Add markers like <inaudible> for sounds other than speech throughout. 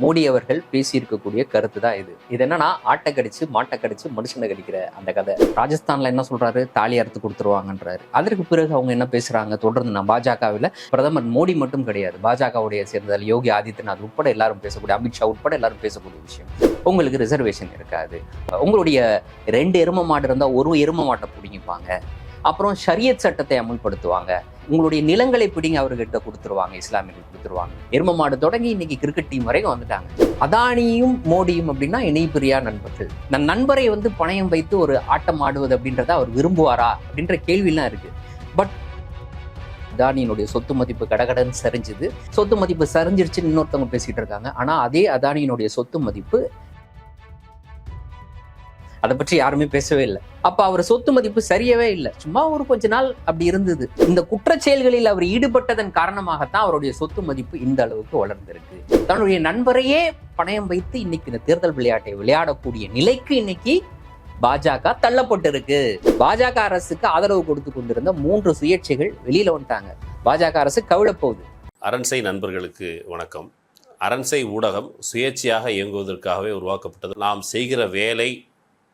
மோடி அவர்கள் பேசியிருக்கக்கூடிய கருத்து தான் இது. இது என்னன்னா ஆட்டை கடிச்சு மாட்டை கடிச்சு மனுஷனை கடிக்கிற அந்த கதை. ராஜஸ்தான்ல என்ன சொல்றாரு? தாலி அறுத்து கொடுத்துருவாங்கன்றாரு. அதற்கு பிறகு அவங்க என்ன பேசுறாங்க? தொடர்ந்து நான் பாஜகவில் பிரதமர் மோடி மட்டும் கிடையாது. பாஜகவுடைய சேர்ந்தல் யோகி ஆதித்யநாத் உட்பட எல்லாரும் பேசக்கூடிய அமித்ஷா உட்பட எல்லாரும் பேசக்கூடிய விஷயம். உங்களுக்கு ரிசர்வேஷன் இருக்காது. உங்களுடைய ரெண்டு எரும மாடு இருந்தால் ஒரு எரும மாட்டை பிடிங்கிப்பாங்க. அப்புறம் ஷரியத் சட்டத்தை அமுல்படுத்துவாங்க. உங்களுடைய நிலங்களை பிடிங்க அவர்கிட்ட கொடுத்துருவாங்க இஸ்லாமியர்கள் கொடுத்துருவாங்க. எரும மாடு தொடங்கி இன்னைக்கு கிரிக்கெட் டீம் வரைக்கும் வந்துட்டாங்க. அதானியும் மோடியும் அப்படின்னா இணைப்பிரியா நண்பர்கள். நன் நண்பரை வந்து பணயம் வைத்து ஒரு ஆட்டம் ஆடுவது அப்படின்றத அவர் விரும்புவாரா? அப்படின்ற கேள்வியெல்லாம் இருக்கு. பட் அதானியினுடைய சொத்து மதிப்பு கடகடன் சரிஞ்சுது. சொத்து மதிப்பு சரிஞ்சிருச்சுன்னு இன்னொருத்தவங்க பேசிட்டு இருக்காங்க. ஆனா அதே அதானியினுடைய சொத்து மதிப்பு அதை பற்றி யாருமே பேசவே இல்லை. அப்ப அவர் சொத்து மதிப்பு சரியவே இல்லை. சும்மா ஒரு கொஞ்ச நாள் அப்படி இருந்தது. இந்த குற்ற செயல்களில் அவர் ஈடுபட்டதன் காரணமாகத்தான் அவருடைய சொத்து மதிப்பு இந்த அளவுக்கு வளர்ந்திருக்கு. தன்னுடைய நண்பரையே பணயம் வைத்து இன்னைக்கு இந்த தேர்தல் விளையாட்டை விளையாடக்கூடிய நிலைக்கு இன்னைக்கு பாஜக தள்ளப்பட்டிருக்கு. பாஜக அரசுக்கு ஆதரவு கொடுத்து கொண்டிருந்த மூன்று சுயேட்சைகள் வெளியில வந்துட்டாங்க. பாஜக அரசு கவிழப்போகுது. அரண்சை நண்பர்களுக்கு வணக்கம். அரண்சை ஊடகம் சுயேட்சையாக இயங்குவதற்காகவே உருவாக்கப்பட்டது. நாம் செய்கிற வேலை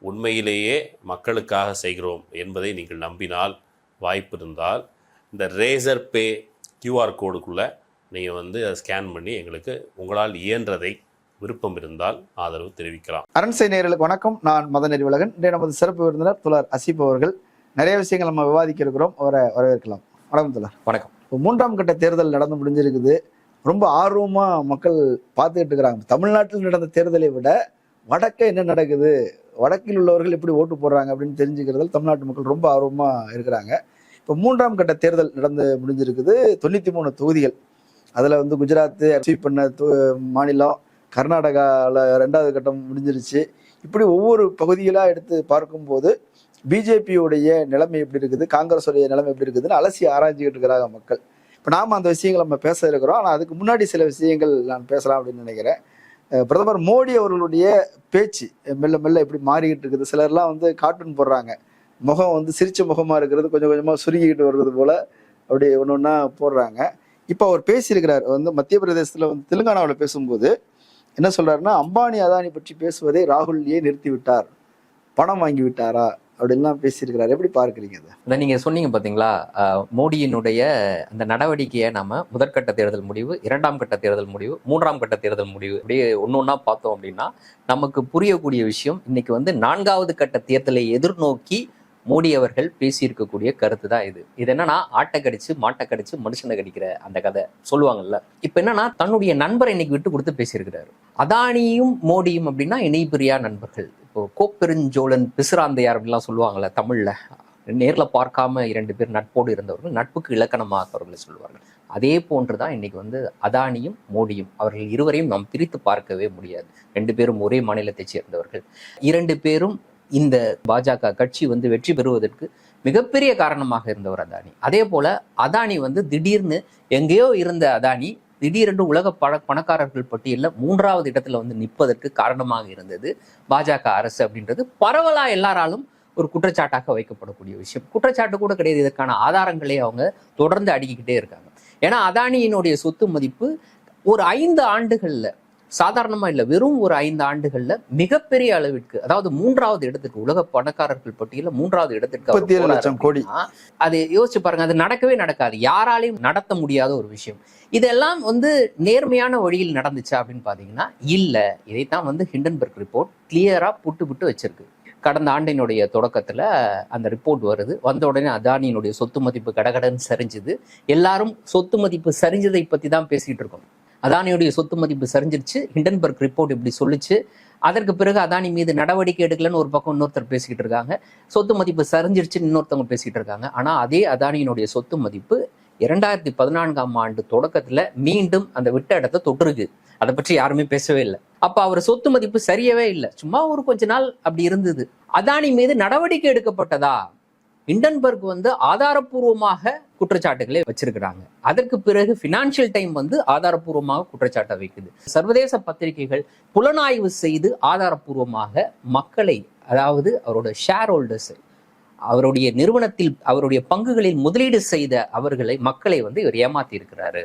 உண்மையிலேயே மக்களுக்காக செய்கிறோம் என்பதை நீங்கள் நம்பினால் வாய்ப்பு இருந்தால் இந்த ரேசர் பே கியூஆர் கோடுக்குள்ளே நீங்கள் வந்து அதை ஸ்கேன் பண்ணி எங்களுக்கு உங்களால் இயன்றதை விருப்பம் இருந்தால் ஆதரவு தெரிவிக்கலாம். அரண்சை நேயர்களுக்கு வணக்கம். நான் மதன் அறிவழகன் இன்றைய நமது சிறப்பு விருந்தினர் துலர் அசீப் அவர்கள். நிறைய விஷயங்கள் நம்ம விவாதிக்க இருக்கிறோம் அவரை வரவேற்கலாம். வணக்கம் துலர் வணக்கம். இப்போ மூன்றாம் கட்ட தேர்தல் நடந்து முடிஞ்சிருக்குது. ரொம்ப ஆர்வமா மக்கள் பார்த்துக்கிட்டு இருக்கிறாங்க. தமிழ்நாட்டில் நடந்த தேர்தலை விட வடக்கே என்ன நடக்குது? வடக்கில் உள்ளவர்கள் எப்படி ஓட்டு போடுறாங்க அப்படின்னு தெரிஞ்சுக்கிறதில் தமிழ்நாட்டு மக்கள் ரொம்ப ஆர்வமாக இருக்கிறாங்க. இப்போ மூன்றாம் கட்ட தேர்தல் நடந்து முடிஞ்சிருக்குது. தொண்ணூற்றி மூணு தொகுதிகள். அதில் வந்து குஜராத் அச்சீவ் பண்ண தொ- மாநிலம் கர்நாடகாவில் ரெண்டாவது கட்டம் முடிஞ்சிருச்சு. இப்படி ஒவ்வொரு பகுதிகளாக எடுத்து பார்க்கும்போது பிஜேபியுடைய நிலைமை எப்படி இருக்குது? காங்கிரஸுடைய நிலைமை எப்படி இருக்குதுன்னு அலசி ஆராய்ஞ்சிக்கிட்டு இருக்கிறாங்க மக்கள். இப்போ நாம் அந்த விஷயங்கள் நம்ம பேச இருக்கிறோம். ஆனால் அதுக்கு முன்னாடி சில விஷயங்கள் நான் பேசலாம் அப்படின்னு நினைக்கிறேன். பிரதமர் மோடி அவர்களுடைய பேச்சு மெல்ல மெல்ல எப்படி மாறிக்கிட்டு இருக்குது. சிலர்லாம் வந்து கார்ட்டூன் போடுறாங்க. முகம் வந்து சிரிச்ச முகமா இருக்கிறது கொஞ்சம் கொஞ்சமா சுருங்கிக்கிட்டு வருவது போல அப்படி ஒன்று ஒன்றா போடுறாங்க. இப்போ அவர் பேசியிருக்கிறார். வந்து மத்திய பிரதேசத்தில் வந்து தெலுங்கானாவில் பேசும்போது என்ன சொல்றாருன்னா அம்பானி அதானி பற்றி பேசுவதை ராகுல் ஏன் நிறுத்தி விட்டார் பணம் வாங்கி விட்டாரா அப்படின்லாம் பேசியிருக்கிறார். எப்படி பார்க்குறீங்க அதை? நீங்கள் சொன்னீங்க பார்த்தீங்களா மோடியினுடைய அந்த நடவடிக்கையை நாம் முதற்கட்ட தேர்தல் முடிவு இரண்டாம் கட்ட தேர்தல் முடிவு மூன்றாம் கட்ட தேர்தல் முடிவு அப்படியே ஒன்று ஒன்றா பார்த்தோம் அப்படின்னா நமக்கு புரியக்கூடிய விஷயம் இன்னைக்கு வந்து நான்காவது கட்ட தேர்தலை எதிர்நோக்கி மோடி அவர்கள் பேசியிருக்கக்கூடிய கருத்து தான் இது. இது என்னன்னா ஆட்டை கடிச்சு மாட்டை கடிச்சு மனுஷனை கடிக்கிற அந்த கதை சொல்லுவாங்கல்ல. இப்ப என்னன்னா தன்னுடைய நண்பரை இன்னைக்கு விட்டு கொடுத்து பேசியிருக்கிறாரு. அதானியும் மோடியும் அப்படின்னா இணைபிரியா நண்பர்கள். இப்போ கோப்பெருஞ்சோழன் பிசுராந்தையார் அப்படிலாம் சொல்லுவாங்கல்ல தமிழ்ல. நேரில் பார்க்காம இரண்டு பேர் நட்போடு இருந்தவர்கள் நட்புக்கு இலக்கணமாக அவர்களை சொல்லுவார்கள் அதே போன்று தான் இன்னைக்கு வந்து அதானியும் மோடியும் அவர்கள் இருவரையும் நாம் பிரித்து பார்க்கவே முடியாது. ரெண்டு பேரும் ஒரே மாநிலத்தைச் சேர்ந்தவர்கள். இரண்டு பேரும் இந்த பாஜக கட்சி வந்து வெற்றி பெறுவதற்கு மிகப்பெரிய காரணமாக இருந்தவர் அதானி. அதே போல அதானி வந்து திடீர்னு எங்கேயோ இருந்த அதானி திடீரென்று உலக பண பணக்காரர்கள் பட்டியலில் மூன்றாவது இடத்துல வந்து நிற்பதற்கு காரணமாக இருந்தது பாஜக அரசு அப்படின்றது. பரவலா எல்லாராலும் ஒரு குற்றச்சாட்டாக வைக்கப்படக்கூடிய விஷயம். குற்றச்சாட்டு கூட கிடையாது. இதற்கான ஆதாரங்களை அவங்க தொடர்ந்து அடுக்கிக்கிட்டே இருக்காங்க. ஏன்னா அதானியினுடைய சொத்து மதிப்பு ஒரு ஐந்து ஆண்டுகளில் சாதாரணமா இல்ல வெறும் ஒரு ஐந்து ஆண்டுகள்ல மிகப்பெரிய அளவிற்கு அதாவது மூன்றாவது இடத்துக்கு உலக பணக்காரர்கள் பட்டியல மூன்றாவது இடத்திற்கு லட்சம் கோடி. அது யோசிச்சு பாருங்க அது நடக்கவே நடக்காது. யாராலையும் நடத்த முடியாத ஒரு விஷயம். இதெல்லாம் வந்து நேர்மையான வழியில் நடந்துச்சா அப்படின்னு பாத்தீங்கன்னா இல்ல. இதைத்தான் வந்து ஹிண்டன்பர்க் ரிப்போர்ட் கிளியரா புட்டு புட்டு வச்சிருக்கு. கடந்த ஆண்டினுடைய தொடக்கத்துல அந்த ரிப்போர்ட் வருது. வந்த உடனே அதானியினுடைய சொத்து மதிப்பு கடகடன்னு சரிஞ்சுது. எல்லாரும் சொத்து மதிப்பு சரிஞ்சதை பத்தி தான் பேசிட்டு இருக்கோம். அதானியுடைய சொத்து மதிப்பு சரிஞ்சிருச்சு. ஹிண்டன்பர்க் ரிப்போர்ட் இப்படி சொல்லிச்சு. அதற்கு பிறகு அதானி மீது நடவடிக்கை எடுக்கலன்னு ஒரு பக்கம் இன்னொருத்தர் பேசிக்கிட்டு இருக்காங்க. சொத்து மதிப்பு சரிஞ்சிருச்சுன்னு இன்னொருத்தவங்க பேசிக்கிட்டு இருக்காங்க. ஆனால் அதே அதானியினுடைய சொத்து மதிப்பு இரண்டாயிரத்தி பதினான்காம் ஆண்டு தொடக்கத்துல மீண்டும் அந்த விட்ட இடத்தை தொட்டிருக்கு. அதை பற்றி யாருமே பேசவே இல்லை. அப்ப அவர் சொத்து மதிப்பு சரியவே இல்லை. சும்மா ஒரு கொஞ்ச நாள் அப்படி இருந்தது. அதானி மீது நடவடிக்கை எடுக்கப்பட்டதா? இண்டன்பர்க் வந்து ஆதாரப்பூர்வமாக குற்றச்சாட்டுகளை வச்சிருக்கிறாங்க. அதற்கு பிறகு பினான்சியல் டைம் வந்து ஆதாரப்பூர்வமாக குற்றச்சாட்டை வைக்குது. சர்வதேச பத்திரிகைகள் புலனாய்வு செய்து ஆதாரப்பூர்வமாக மக்களை அதாவது அவரோட ஷேர் ஹோல்டர்ஸ் அவருடைய நிறுவனத்தில் அவருடைய பங்குகளில் முதலீடு செய்த அவர்களை மக்களை வந்து இவர் ஏமாத்தி இருக்கிறாரு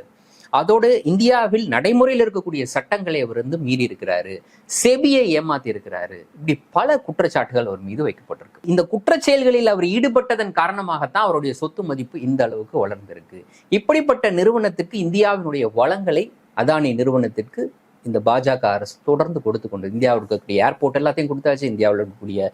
அதோடு இந்தியாவில் நடைமுறையில் இருக்கக்கூடிய சட்டங்களை அவர் வந்து மீறி இருக்கிறாரு. செபியை ஏமாத்தி இருக்கிறாரு. இப்படி பல குற்றச்சாட்டுகள் அவர் மீது வைக்கப்பட்டிருக்கு. இந்த குற்றச்செயல்களில் அவர் ஈடுபட்டதன் காரணமாகத்தான் அவருடைய சொத்து மதிப்பு இந்த அளவுக்கு வளர்ந்திருக்கு. இப்படிப்பட்ட நிறுவனத்துக்கு இந்தியாவினுடைய வளங்களை அதானி நிறுவனத்திற்கு இந்த பாஜக அரசு தொடர்ந்து கொடுத்து கொண்டு இந்தியாவில் இருக்கக்கூடிய ஏர்போர்ட் எல்லாத்தையும் கொடுத்தாச்சு இந்தியாவில் இருக்கக்கூடிய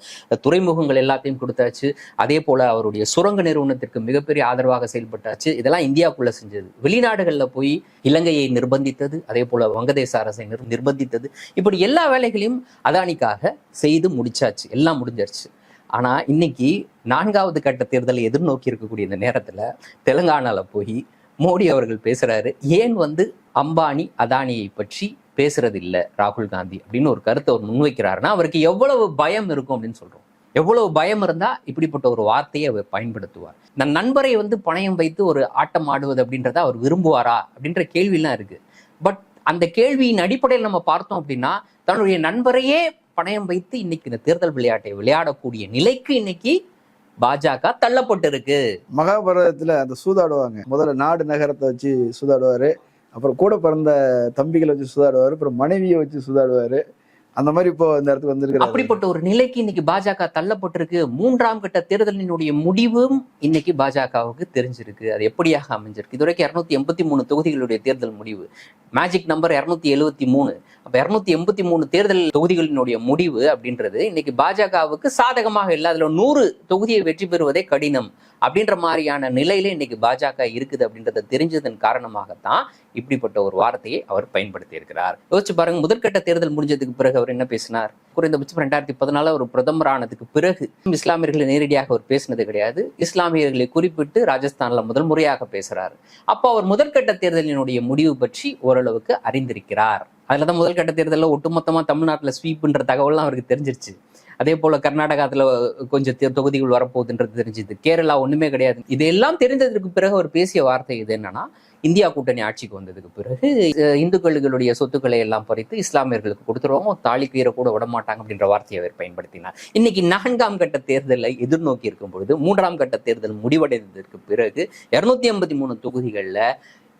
துறைமுகங்கள் எல்லாத்தையும் கொடுத்தாச்சு. அதே போல அவருடைய சுரங்க நிறுவனத்திற்கு மிகப்பெரிய ஆதரவாக செயல்பட்டாச்சு. இதெல்லாம் இந்தியாவுக்குள்ள செஞ்சது. வெளிநாடுகளில் போய் இலங்கையை நிர்பந்தித்தது அதே போல வங்கதேச அரசை நிர்பந்தித்தது. இப்படி எல்லா வேலைகளையும் அதானிக்காக செய்து முடிச்சாச்சு. எல்லாம் முடிஞ்சிருச்சு. ஆனா இன்னைக்கு நான்காவது கட்ட தேர்தலை எதிர்நோக்கி இருக்கக்கூடிய இந்த நேரத்துல தெலுங்கானால போய் மோடி அவர்கள் பேசுறாரு ஏன் வந்து அம்பானி அதானியை பற்றி பேசுறது இல்ல ராகுல் காந்தி அப்படின்னு ஒரு கருத்தை அவர் முன்வைக்கிறாருன்னா அவருக்கு எவ்வளவு பயம் இருக்கும் அப்படின்னு சொல்றோம். எவ்வளவு பயம் இருந்தா இப்படிப்பட்ட ஒரு வார்த்தையை அவர் பயன்படுத்துவார். தன் நண்பரை வந்து பணயம் வைத்து ஒரு ஆட்டம் ஆடுவது அப்படின்றத அவர் விரும்புவாரா அப்படின்ற கேள்வியெல்லாம் இருக்கு. பட் அந்த கேள்வியின் அடிப்படையில் நம்ம பார்த்தோம் அப்படின்னா தன்னுடைய நண்பரையே பணயம் வைத்து இன்னைக்கு இந்த தேர்தல் விளையாட்டை விளையாடக்கூடிய நிலைக்கு இன்னைக்கு பாஜக தள்ளப்பட்டு இருக்கு மகாபாரதத்துல அந்த சூதாடுவாங்க. முதல்ல நாடு நகரத்தை வச்சு சூதாடுவாரு. அப்புறம் கூட பிறந்த தம்பிகளை வச்சு சூதாடுவாரு அப்புறம் மனைவியை வச்சு சூதாடுவாரு. அந்த மாதிரி இப்போ இந்த இடத்துக்கு வந்திருக்கு அப்படிப்பட்ட ஒரு நிலைக்கு இன்னைக்கு பாஜக தள்ளப்பட்டிருக்கு. மூன்றாம் கட்ட தேர்தலினுடைய முடிவும் இன்னைக்கு பாஜகவுக்கு தெரிஞ்சிருக்கு. அது எப்படியாக அமைஞ்சிருக்கு? இதுவரைக்கும் இரநூத்தி எண்பத்தி மூணு தொகுதிகளுடைய தேர்தல் முடிவு. மேஜிக் நம்பர் இருநூத்தி எழுவத்தி மூணு. அப்ப இருநூத்தி எண்பத்தி மூணு தேர்தல் தொகுதிகளினுடைய முடிவு அப்படின்றது இன்னைக்கு பாஜகவுக்கு சாதகமாக இல்லை. அதுல நூறு தொகுதியை வெற்றி பெறுவதே கடினம் அப்படின்ற மாதிரியான நிலையில இன்னைக்கு பாஜக இருக்குது அப்படின்றத தெரிஞ்சதன் காரணமாகத்தான் இப்படிப்பட்ட ஒரு வார்த்தையை அவர் பயன்படுத்தி இருக்கிறார் யோசிச்சு பாருங்க முதற்கட்ட தேர்தல் முடிஞ்சதுக்கு பிறகு அவர் என்ன பேசினார்? குறைந்தபட்சம் ரெண்டாயிரத்தி பதினாலு ஒரு பிரதமர் ஆனதுக்கு பிறகு இஸ்லாமியர்களை நேரடியாக அவர் பேசினது கிடையாது. இஸ்லாமியர்களை குறிப்பிட்டு ராஜஸ்தான்ல முதல் முறையாக பேசுறாரு. அப்போ அவர் முதற்கட்ட தேர்தலினுடைய முடிவு பற்றி ஓரளவுக்கு அறிந்திருக்கிறார். அதுலதான் முதல் கட்ட தேர்தலில் ஒட்டுமொத்தமாக தமிழ்நாட்டில் ஸ்வீப்ன்ற தகவல்லாம் அவருக்கு தெரிஞ்சிருச்சு. அதே போல கர்நாடகாத்தில் கொஞ்சம் தொகுதிகள் வரப்போகுதுன்றது தெரிஞ்சுது. கேரளா ஒன்றுமே கிடையாது. இதெல்லாம் தெரிஞ்சதுக்கு பிறகு அவர் பேசிய வார்த்தை இது என்னன்னா இந்தியா கூட்டணி ஆட்சிக்கு வந்ததுக்கு பிறகு இந்துக்களுடைய சொத்துக்களை எல்லாம் பறித்து இஸ்லாமியர்களுக்கு கொடுத்துருவோம் தாலி கீரை கூட விட மாட்டாங்க அப்படின்ற வார்த்தையை அவர் பயன்படுத்தினார். இன்னைக்கு நான்காம் கட்ட தேர்தலை எதிர்நோக்கி இருக்கும் பொழுது மூன்றாம் கட்ட தேர்தல் முடிவடைந்ததற்கு பிறகு இருநூத்தி ஐம்பத்தி மூணு தொகுதிகள்ல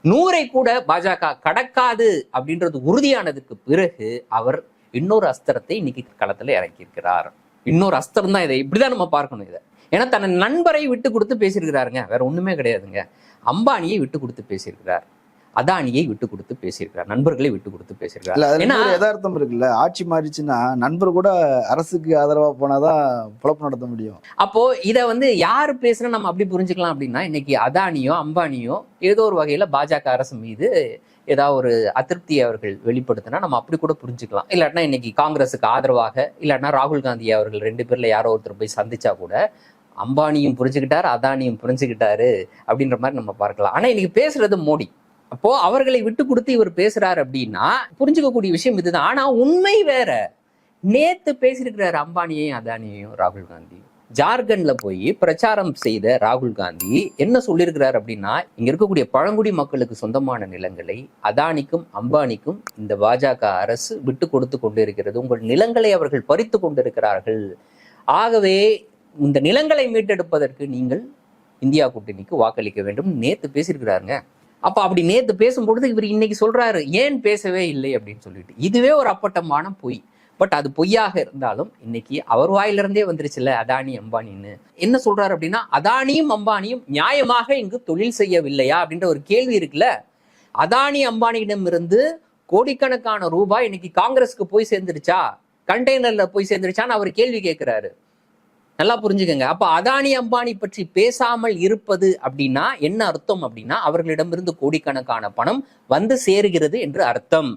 நூறை கூட பாஜக கடக்காது அப்படின்றது உறுதியானதுக்கு பிறகு அவர் இன்னொரு அஸ்திரத்தை இன்னைக்கு களத்துல இறக்கியிருக்கிறார். இன்னொரு அஸ்திரம் தான் இதை. இப்படிதான் நம்ம பார்க்கணும் இதை. ஏன்னா தன் நண்பரை விட்டு கொடுத்து பேசியிருக்கிறாருங்க. வேற ஒண்ணுமே கிடையாதுங்க. அம்பானியை விட்டு கொடுத்து பேசியிருக்கிறார். அதானியை விட்டு கொடுத்து பேசியிருக்கிறார் நண்பர்களை விட்டு கொடுத்து பேசியிருக்கிறார். ஏன்னா- யதார்த்தம் இருக்குல்ல ஆட்சி மாறிச்சுன்னா நண்பர் கூட அரசுக்கு ஆதரவா போனாதான் பொழப்பு நடத்த முடியும். அப்போ இத வந்து யாரு பேசுனா நம்ம அப்படி புரிஞ்சுக்கலாம் அப்படின்னா இன்னைக்கு அதானியோ அம்பானியோ ஏதோ ஒரு வகையில பாஜக அரசு மீது ஏதாவது ஒரு அதிருப்தியை அவர்கள் வெளிப்படுத்தினா நம்ம அப்படி கூட புரிஞ்சுக்கலாம். இல்லாட்டினா இன்னைக்கு காங்கிரஸுக்கு ஆதரவாக இல்லாட்டினா ராகுல் காந்தி அவர்கள் ரெண்டு பேர்ல யாரோ ஒருத்தர் போய் சந்திச்சா கூட அம்பானியும் புரிஞ்சுக்கிட்டாரு அதானியும் புரிஞ்சுக்கிட்டாரு அப்படின்ற மாதிரி நம்ம பார்க்கலாம். ஆனா இன்னைக்கு பேசுறது மோடி. அப்போ அவர்களை விட்டு கொடுத்து இவர் பேசுறாரு அப்படின்னா புரிஞ்சுக்கக்கூடிய விஷயம் இதுதான். ஆனா உண்மை வேற. நேத்து பேசியிருக்கிறாரு அம்பானியையும் அதானியையும் ராகுல் காந்தி. ஜார்க்கண்ட்ல போய் பிரச்சாரம் செய்த ராகுல் காந்தி என்ன சொல்லியிருக்கிறார் அப்படின்னா இங்க இருக்கக்கூடிய பழங்குடி மக்களுக்கு சொந்தமான நிலங்களை அதானிக்கும் அம்பானிக்கும் இந்த பாஜக அரசு விட்டு கொடுத்து கொண்டிருக்கிறது. உங்கள் நிலங்களை அவர்கள் பறித்து கொண்டிருக்கிறார்கள். ஆகவே இந்த நிலங்களை மீட்டெடுப்பதற்கு நீங்கள் இந்தியா கூட்டணிக்கு வாக்களிக்க வேண்டும். நேத்து பேசியிருக்கிறாருங்க. அப்போ அப்படி நேற்று பேசும்பொழுது இவர் இன்னைக்கு சொல்றாரு ஏன் பேசவே இல்லை? அப்படின்னு சொல்லிட்டு. இதுவே ஒரு அப்பட்டமான பொய். பட் அது பொய்யாக இருந்தாலும் இன்னைக்கு அவர் வாயிலிருந்தே வந்துருச்சுல்ல அதானி அம்பானின்னு. என்ன சொல்றாரு அப்படின்னா அதானியும் அம்பானியும் நியாயமாக இங்கு தொழில் செய்யவில்லையா? அப்படின்ற ஒரு கேள்வி இருக்குல்ல. அதானி அம்பானியிடம் இருந்து கோடிக்கணக்கான ரூபாய் இன்னைக்கு காங்கிரஸுக்கு போய் சேர்ந்துருச்சா? கண்டெய்னர்ல போய் சேர்ந்துருச்சான்னு அவர் கேள்வி கேட்கிறாரு நல்லா புரிஞ்சுக்கங்க. அப்ப அதானி அம்பானி பற்றி பேசாமல் இருப்பது அப்படின்னா என்ன அர்த்தம் அப்படின்னா அவர்களிடமிருந்து கோடிக்கணக்கான பணம் வந்து சேருகிறது என்று அர்த்தம்.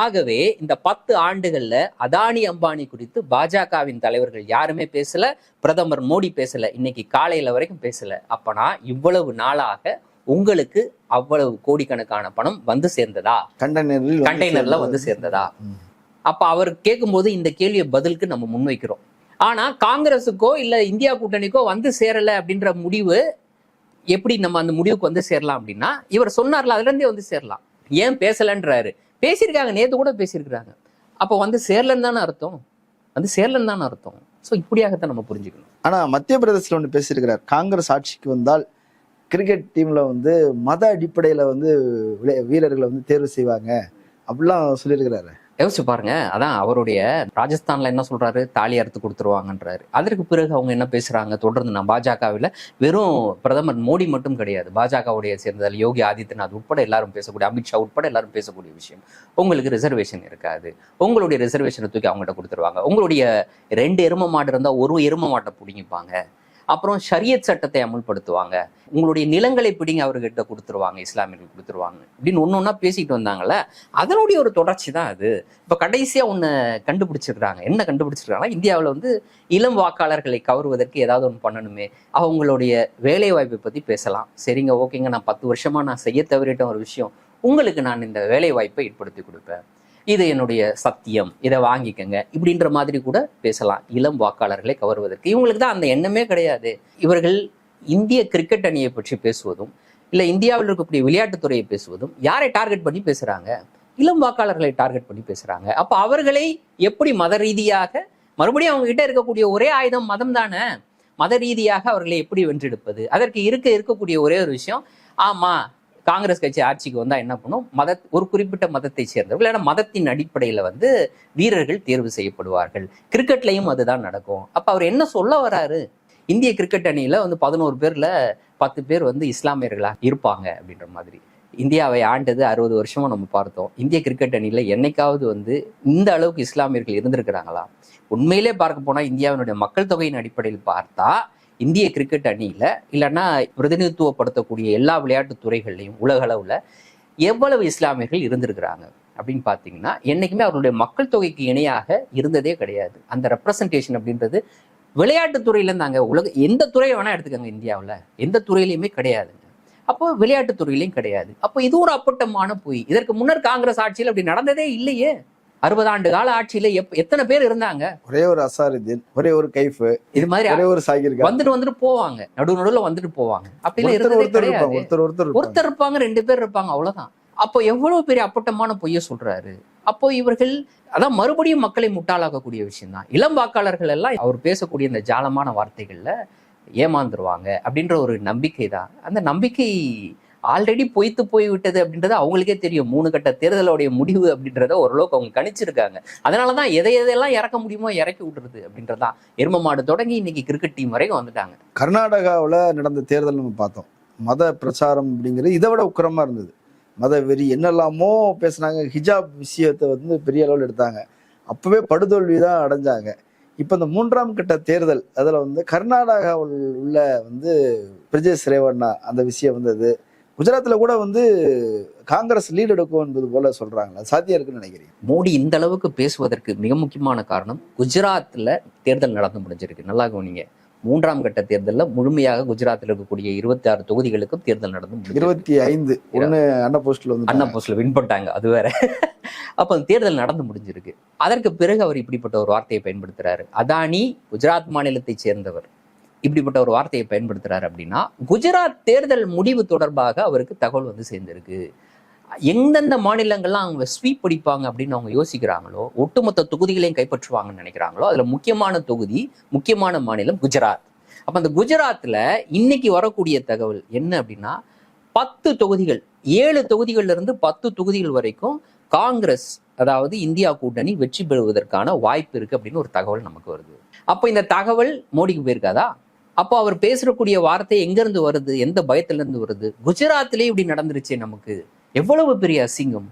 ஆகவே இந்த பத்து ஆண்டுகள்ல அதானி அம்பானி குறித்து பாஜகவின் தலைவர்கள் யாருமே பேசல பிரதமர் மோடி பேசல இன்னைக்கு காலையில வரைக்கும் பேசல. அப்பனா இவ்வளவு நாளாக உங்களுக்கு அவ்வளவு கோடிக்கணக்கான பணம் வந்து சேர்ந்ததா? கண்டெய்னரில் கண்டெய்னர்ல வந்து சேர்ந்ததா. அப்ப அவர் கேட்கும்போது இந்த கேள்வியை பதிலுக்கு நம்ம முன்வைக்கிறோம். ஆனா காங்கிரஸுக்கோ இல்ல இந்தியா கூட்டணிக்கோ வந்து சேரல அப்படின்ற முடிவு எப்படி நம்ம அந்த முடிவுக்கு வந்து சேரலாம் அப்படின்னா இவர் சொன்னார்ல அதுல இருந்தே வந்து சேரலாம். ஏன் பேசலன்றாரு. பேசியிருக்காங்க நேற்று கூட பேசியிருக்கிறாங்க. அப்போ வந்து சேரலன்னு தானே அர்த்தம்? வந்து சேரலன்னு தானே அர்த்தம்? ஸோ இப்படியாகத்தான் நம்ம புரிஞ்சுக்கணும். ஆனால் மத்திய பிரதேசத்தில் ஒன்று பேசியிருக்கிறார். காங்கிரஸ் ஆட்சிக்கு வந்தால் கிரிக்கெட் டீமில் வந்து மத அடிப்படையில் வந்து வீரர்களை வந்து தேர்வு செய்வாங்க. அப்படிலாம் சொல்லியிருக்கிறாரு. யோசிச்சு பாருங்க. அதான் அவருடைய ராஜஸ்தான்ல என்ன சொல்றாரு? தாலி அறுத்து கொடுத்துருவாங்கன்றாரு. அதற்கு பிறகு அவங்க என்ன பேசுறாங்க? தொடர்ந்து நான் பாஜகவில் வெறும் பிரதமர் மோடி மட்டும் கிடையாது. பாஜகவுடைய சேர்ந்ததால் யோகி ஆதித்யநாத் உட்பட எல்லாரும் பேசக்கூடிய அமித்ஷா உட்பட எல்லாரும் பேசக்கூடிய விஷயம். உங்களுக்கு ரிசர்வேஷன் இருக்காது. உங்களுடைய ரிசர்வேஷனை தூக்கி அவங்ககிட்ட கொடுத்துருவாங்க. உங்களுடைய ரெண்டு எரும மாடு இருந்தால் ஒரு எரும மாட்டை பிடிங்கிப்பாங்க. அப்புறம் ஷரியத் சட்டத்தை அமுல்படுத்துவாங்க. உங்களுடைய நிலங்களை பிடிங்க அவர்கிட்ட கொடுத்துருவாங்க இஸ்லாமியர்கள் கொடுத்துருவாங்க. இப்படின்னு ஒன்று ஒன்றா பேசிட்டு வந்தாங்கல்ல அதனுடைய ஒரு தொடர்ச்சி தான் அது. இப்போ கடைசியாக ஒன்று கண்டுபிடிச்சிருக்கிறாங்க என்ன கண்டுபிடிச்சிருக்காங்கன்னா இந்தியாவில் வந்து இளம் வாக்காளர்களை கவருவதற்கு ஏதாவது ஒன்று பண்ணணுமே அவங்களுடைய வேலை வாய்ப்பை பற்றி பேசலாம். சரிங்க ஓகேங்க நான் பத்து வருஷமா நான் செய்ய தவறிட்ட ஒரு விஷயம். உங்களுக்கு நான் இந்த வேலை வாய்ப்பை ஏற்படுத்தி கொடுப்பேன். இது என்னுடைய சத்தியம். இதை வாங்கிக்கங்க. இப்படின்ற மாதிரி கூட பேசலாம். இளம் வாக்காளர்களை கவர்வதற்கு. இவங்களுக்கு தான் அந்த எண்ணமே கிடையாது. இவர்கள் இந்திய கிரிக்கெட் அணியை பற்றி பேசுவதும் இல்லை இந்தியாவில் இருக்கக்கூடிய விளையாட்டுத்துறையை பேசுவதும் யாரை டார்கெட் பண்ணி பேசுகிறாங்க இளம் வாக்காளர்களை டார்கெட் பண்ணி பேசுகிறாங்க அப்போ அவர்களை எப்படி மத ரீதியாக மறுபடியும் அவங்க கிட்ட இருக்கக்கூடிய ஒரே ஆயுதம் மதம் தானே? மத ரீதியாக அவர்களை எப்படி வென்றெடுப்பது? அதற்கு இருக்க இருக்கக்கூடிய ஒரே ஒரு விஷயம் ஆமாம் காங்கிரஸ் கட்சி ஆட்சிக்கு வந்தா என்ன பண்ணும்? மத ஒரு குறிப்பிட்ட மதத்தை சேர்ந்தவர்கள் ஏன்னா மதத்தின் அடிப்படையில வந்து வீரர்கள் தேர்வு செய்யப்படுவார்கள். கிரிக்கெட்லையும் அதுதான் நடக்கும். அப்ப அவர் என்ன சொல்ல வராரு? இந்திய கிரிக்கெட் அணியில வந்து பதினோரு பேர்ல பத்து பேர் வந்து இஸ்லாமியர்களா இருப்பாங்க அப்படின்ற மாதிரி. இந்தியாவை ஆண்டது அறுபது வருஷமா நம்ம பார்த்தோம். இந்திய கிரிக்கெட் அணியில என்னைக்காவது வந்து இந்த அளவுக்கு இஸ்லாமியர்கள் இருந்திருக்கிறாங்களா? உண்மையிலே பார்க்க போனா இந்தியாவினுடைய மக்கள் தொகையின் அடிப்படையில் பார்த்தா இந்திய கிரிக்கெட் அணியில் இல்லைன்னா பிரதிநிதித்துவப்படுத்தக்கூடிய எல்லா விளையாட்டு துறைகள்லையும் உலக அளவில் எவ்வளவு இஸ்லாமியர்கள் இருந்திருக்கிறாங்க அப்படின்னு பார்த்தீங்கன்னா என்றைக்குமே அவருடைய மக்கள் தொகைக்கு இணையாக இருந்ததே கிடையாது. அந்த ரெப்ரசன்டேஷன் அப்படின்றது விளையாட்டு துறையில உலக எந்த துறையை வேணால் எடுத்துக்கோங்க இந்தியாவில். எந்த துறையிலையுமே கிடையாதுங்க. அப்போ விளையாட்டு துறையிலையும் கிடையாது. அப்போ இது ஒரு அப்பட்டமான பொய். இதற்கு முன்னர் காங்கிரஸ் ஆட்சியில் அப்படி நடந்ததே இல்லையே. அறுபது ஆண்டு கால ஆட்சியில எப் எத்தனை பேர் இருந்தாங்க? ஒரே ஒரு அசாருதீன் ஒரே ஒரு கைஃபு இது மாதிரி ஒரே ஒரு சாகிர். வந்துட்டு வந்துட்டு போவாங்க. நடு நடுவுல வந்துட்டு போவாங்க. அப்படிலாம் ஒருத்தர் ஒருத்தர் இருப்பாங்க ஒருத்தர். ஒருத்தர் இருப்பாங்க. ரெண்டு பேர் இருப்பாங்க அவ்வளவுதான். அப்போ எவ்வளவு பெரிய அப்பட்டமான பொய்ய சொல்றாரு? அப்போ இவர்கள் அதான் மறுபடியும் மக்களை முட்டாளாக்கக்கூடிய விஷயம் தான் இளம் வாக்காளர்கள் எல்லாம் அவர் பேசக்கூடிய இந்த ஜாலமான வார்த்தைகள்ல ஏமாந்துருவாங்க அப்படின்ற ஒரு நம்பிக்கை தான் அந்த நம்பிக்கை ஆல்ரெடி பொய்த்து போய் விட்டது அப்படின்றது அவங்களுக்கே தெரியும். மூணு கட்ட தேர்தலோடைய முடிவு அப்படின்றத ஓரளவுக்கு அவங்க கணிச்சிருக்காங்க. அதனாலதான் எதை எதையெல்லாம் இறக்க முடியுமோ இறக்கி விட்டுறது அப்படின்றதான் எரும மாடு தொடங்கி இன்னைக்கு கிரிக்கெட் டீம் வரைக்கும் வந்துட்டாங்க. கர்நாடகாவில் நடந்த தேர்தல் நம்ம பார்த்தோம். மத பிரச்சாரம் அப்படிங்கிறது இதை விட உக்கிரமாக இருந்தது. மத வெறி என்னெல்லாமோ பேசுனாங்க. ஹிஜாப் விஷயத்தை வந்து பெரிய அளவில் எடுத்தாங்க. அப்போவே படுதோல்வி தான் அடைஞ்சாங்க. இப்போ இந்த மூன்றாம் கட்ட தேர்தல் அதில் வந்து கர்நாடகாவில் உள்ள வந்து பிரஜேஷ் ரேவண்ணா அந்த விஷயம் வந்தது. குஜராத்தில் கூட வந்து காங்கிரஸ் லீட் எடுக்கும் என்பது போல சொல்றாங்களா? சாத்தியம் இருக்குன்னு நினைக்கிறீங்க? மோடி இந்த அளவுக்கு பேசுவதற்கு மிக முக்கியமான காரணம் குஜராத்ல தேர்தல் நடந்து முடிஞ்சிருக்கு. நல்லா கவனிங்க. மூன்றாம் கட்ட தேர்தலில் முழுமையாக குஜராத்தில் இருக்கக்கூடிய இருபத்தி ஆறு தொகுதிகளுக்கும் தேர்தல் நடந்து. இருபத்தி ஐந்து. ஒன்று அண்ணா போஸ்ட்ல வந்து அண்ணா போஸ்ட்ல வின் பண்ணிட்டாங்க. அது வேற. அப்ப அந்த தேர்தல் நடந்து முடிஞ்சிருக்கு. அதற்கு பிறகு அவர் இப்படிப்பட்ட ஒரு வார்த்தையை பயன்படுத்துறாரு. அதானி குஜராத் மாநிலத்தை சேர்ந்தவர். இப்படிப்பட்ட ஒரு வார்த்தையை பயன்படுத்துறாரு அப்படின்னா குஜராத் தேர்தல் முடிவு தொடர்பாக அவருக்கு தகவல் வந்து சேர்ந்திருக்கு. எந்தெந்த மாநிலங்கள்லாம் அவங்க ஸ்வீப் பிடிப்பாங்க அப்படின்னு அவங்க யோசிக்கிறாங்களோ ஒட்டுமொத்த தொகுதிகளையும் கைப்பற்றுவாங்கன்னு நினைக்கிறாங்களோ அதுல முக்கியமான தொகுதி முக்கியமான மாநிலம் குஜராத். அப்ப அந்த குஜராத்ல இன்னைக்கு வரக்கூடிய தகவல் என்ன அப்படின்னா பத்து தொகுதிகள் ஏழு தொகுதிகள்ல இருந்து பத்து தொகுதிகள் வரைக்கும் காங்கிரஸ் அதாவது இந்தியா கூட்டணி வெற்றி பெறுவதற்கான வாய்ப்பு இருக்கு அப்படின்னு ஒரு தகவல் நமக்கு வருது. அப்போ இந்த தகவல் மோடிக்கு போயிருக்காதா? அப்போ அவர் பேசக்கூடிய வார்த்தை எங்க இருந்து வருது? எந்த பயத்துல இருந்து வருது? குஜராத்லயே இப்படி நடந்துருச்சு நமக்கு. எவ்வளவு பெரிய அசிங்கம்.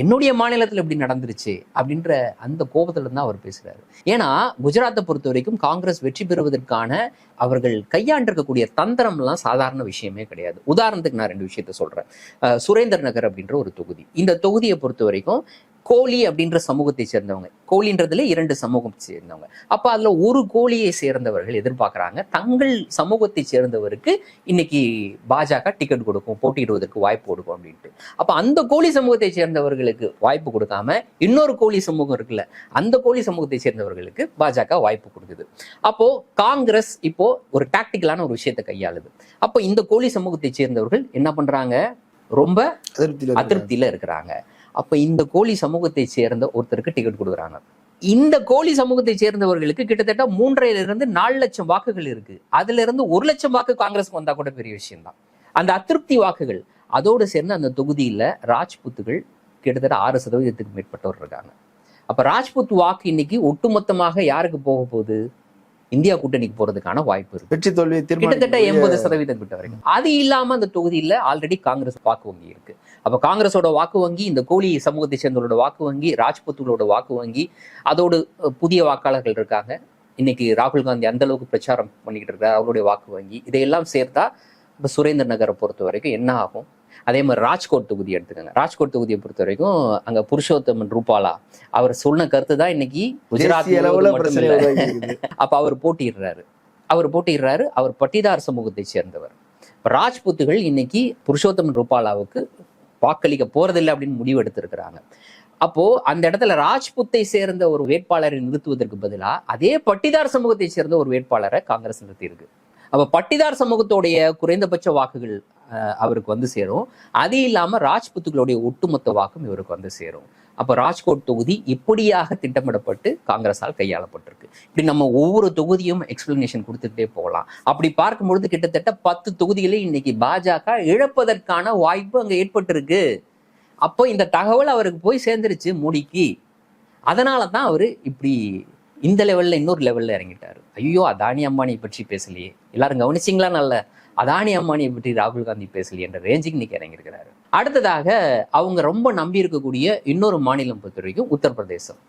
என்னுடைய மாநிலத்தில் இப்படி நடந்துருச்சு அப்படின்ற அந்த கோபத்துல தான் அவர் பேசுறாரு. ஏன்னா குஜராத்தை பொறுத்த வரைக்கும் காங்கிரஸ் வெற்றி பெறுவதற்கான அவர்கள் கையாண்டிருக்கக்கூடிய தந்திரம்லாம் சாதாரண விஷயமே கிடையாது. உதாரணத்துக்கு நான் ரெண்டு விஷயத்த சொல்றேன். சுரேந்தர் நகர் அப்படின்ற ஒரு தொகுதி. இந்த தொகுதியை பொறுத்த வரைக்கும் கோலி அப்படின்ற சமூகத்தை சேர்ந்தவங்க. கோலின்றதுல இரண்டு சமூகம் சேர்ந்தவங்க. அப்ப அதுல ஒரு கோலியை சேர்ந்தவர்கள் எதிர்பார்க்கறாங்க. தங்கள் சமூகத்தை சேர்ந்தவருக்கு இன்னைக்கு பாஜக டிக்கெட் கொடுக்கும் போட்டியிடுவதற்கு வாய்ப்பு கொடுக்கும் அப்படின்ட்டு. அப்ப அந்த கோலி சமூகத்தை சேர்ந்தவர்களுக்கு வாய்ப்பு கொடுக்காம இன்னொரு கோலி சமூகம் இருக்குல்ல அந்த கோலி சமூகத்தை சேர்ந்தவர்களுக்கு பாஜக வாய்ப்பு கொடுக்குது. அப்போ காங்கிரஸ் இப்போ ஒரு டாக்டிக்கலான ஒரு விஷயத்தை கையாளுது. அப்போ இந்த கோலி சமூகத்தை சேர்ந்தவர்கள் என்ன பண்றாங்க? ரொம்ப அதிருப்தியில் இருக்கிறாங்க. அப்போ இந்த கோழி சமூகத்தை சேர்ந்த ஒருத்தருக்கு டிக்கெட் கொடுக்குறாங்க. இந்த கோழி சமூகத்தை சேர்ந்தவர்களுக்கு கிட்டத்தட்ட மூன்றையில இருந்து நாலு லட்சம் வாக்குகள் இருக்கு. அதுல இருந்து ஒரு லட்சம் வாக்கு காங்கிரஸ்க்கு வந்தா கூட பெரிய விஷயம் தான் அந்த அதிருப்தி வாக்குகள் அதோடு சேர்ந்து அந்த தொகுதியில ராஜ்புத்துகள் கிட்டத்தட்ட ஆறு சதவீதத்துக்கு மேற்பட்டவர் இருக்காங்க. அப்ப ராஜ்புத் வாக்கு இன்னைக்கு ஒட்டுமொத்தமாக யாருக்கு போக போகுது? இந்தியா கூட்டணிக்கு போறதுக்கான வாய்ப்பு இருக்கு. வெற்றி தோல்வியை கிட்டத்தட்ட எண்பது சதவீதம் கிட்ட வரைக்கும். அது இல்லாம அந்த தொகுதியில ஆல்ரெடி காங்கிரஸ் வாக்கு வங்கி இருக்கு. அப்ப காங்கிரஸோட வாக்கு வங்கி இந்த கோலி சமூகத்தை சேர்ந்தவரோட வாக்கு வங்கி ராஜ்புத்துகளோட வாக்கு வங்கி அதோடு புதிய வாக்காளர்கள் இருக்காங்க. இன்னைக்கு ராகுல் காந்தி அந்த அளவுக்கு பிரச்சாரம் பண்ணிக்கிட்டு இருக்காரு அவருடைய வாக்கு வங்கி. இதையெல்லாம் சேர்த்தா இப்ப சுரேந்தர் நகரை பொறுத்த வரைக்கும் என்ன ஆகும்? அதே மாதிரி ராஜ்கோட் தொகுதி எடுத்துக்கோங்க. ராஜ்கோட் தொகுதியை பொறுத்த வரைக்கும் அங்க புருஷோத்தமன் ரூபாலா அவர் சொன்ன கருத்து தான் இன்னைக்கு குஜராத். <laughs> அப்ப அவர் போட்டியிடுறாரு. அவர் போட்டியிடுறாரு. அவர் பட்டிதார் சமூகத்தை சேர்ந்தவர். ராஜ்புத்துகள் இன்னைக்கு புருஷோத்தமன் ரூபாலாவுக்கு வாக்களிக்க போறதில்லை அப்படின்னு முடிவு எடுத்திருக்கிறாங்க. அப்போ அந்த இடத்துல ராஜ்புத்தை சேர்ந்த ஒரு வேட்பாளரை நிறுத்துவதற்கு பதிலா அதே பட்டிதார் சமூகத்தை சேர்ந்த ஒரு வேட்பாளரை காங்கிரஸ் நிறுத்தியிருக்கு. அப்ப பட்டிதார் சமூகத்தோடைய குறைந்தபட்ச வாக்குகள் அஹ், அவருக்கு வந்து சேரும். அது இல்லாம ராஜ்புத்துகளுடைய ஒட்டுமொத்த வாக்கும் இவருக்கு வந்து சேரும். அப்ப ராஜ்கோட் தொகுதி இப்படியாக திட்டமிடப்பட்டு காங்கிரஸால் கையாளப்பட்டிருக்கு. இப்படி நம்ம ஒவ்வொரு தொகுதியும் எக்ஸ்பிளனேஷன் கொடுத்துட்டே போகலாம். அப்படி பார்க்கும்பொழுது கிட்டத்தட்ட பத்து தொகுதிகளை இன்னைக்கு பாஜக இழப்பதற்கான வாய்ப்பு அங்க ஏற்பட்டிருக்கு. அப்போ இந்த தகவல் அவருக்கு போய் சேர்ந்துருச்சு மோடிக்கு. அதனால தான் அவர் இப்படி இந்த லெவல்ல இன்னொரு லெவல்ல இறங்கிட்டார். ஐயோ அதானி அம்பானியை பற்றி பேசலையே. எல்லாரும் கவனிச்சிங்களா நல்ல? அதானி அம்பானியை பற்றி ராகுல் காந்தி பேசலையே என்ற ரேஞ்சுக்கு இன்னைக்கு இறங்கியிருக்கிறாரு. அடுத்ததாக அவங்க ரொம்ப நம்பி இருக்கக்கூடிய இன்னொரு மாநிலம் பொறுத்த வரைக்கும் உத்தரப்பிரதேசம்.